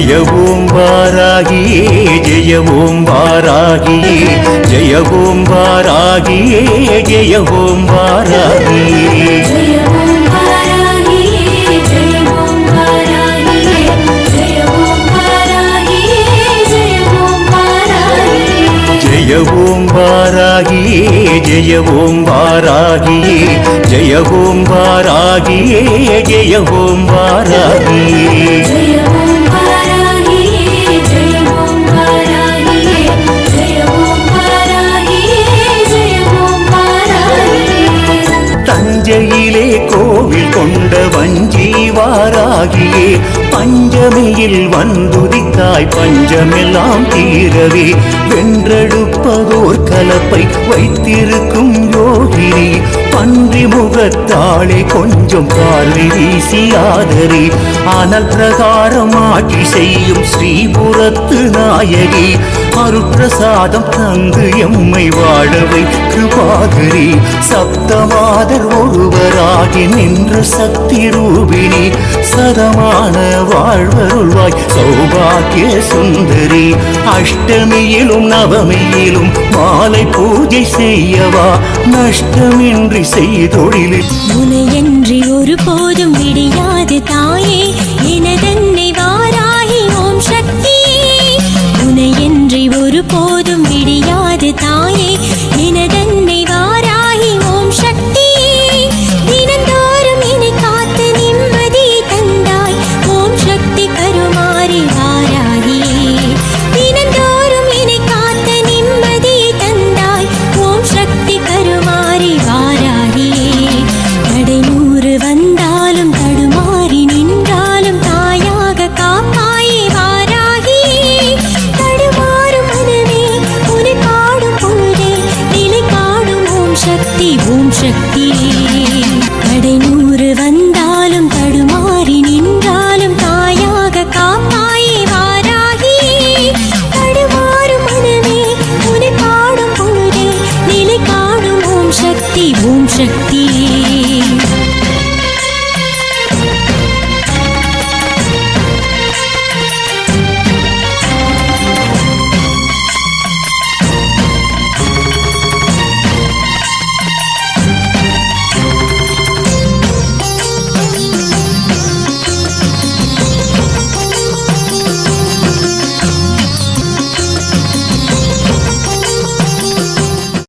జయ ఓం వారాగియే జయ ఓం వారాగియే జయ ఓం వారాగియే జయ ఓం వారాగియే జయ ఓం వారాగియే జయ ఓం వారాగియే జయ ఓం వారాగియే జయ ఓం వారాగియే ஆகியே. பஞ்சமியில் வந்துதித்தாய் பஞ்சமெல்லாம் தீரவே. வென்றெடுப்பதோர் கலப்பை வைத்திருக்கும் யோகினி. பன்றி முகத்தாளை கொண்டு கொஞ்சம் பார்வை வீசி ஆதரி. ஆனால் பிரகாரம் ஆட்சி செய்யும் ஸ்ரீபுரத்து நாயகி அருப்பிரசாதம் தந்து எம்மை வாழவை கிருபாகரி சப்தமாதர் ஒருவராகி நின்ற சக்தி ரூபிணி சதமான வாழ்வருள்வாய் சௌபாகிய சுந்தரி. அஷ்டமியிலும் நவமியிலும் மாலை பூஜை செய்யவா நஷ்டமின்றி செய்தொழிலில். முனையன்றி ஒரு போதும் விடியாது தாயே. எனதன்னை வாராகி ஓம் சக்தியே. முனையன்றி ஒரு போதும் சக்தி ஓம் சக்தியே கடை நூறு வந்தாலும் தடுமாறி நின்றாலும் தாயாக காப்பாயே வாராகி. தடுமாறும் மனமே உனை பாடும் பொழுதே நிலை காணும் ஓம் சக்தி ஓம் சக்தியே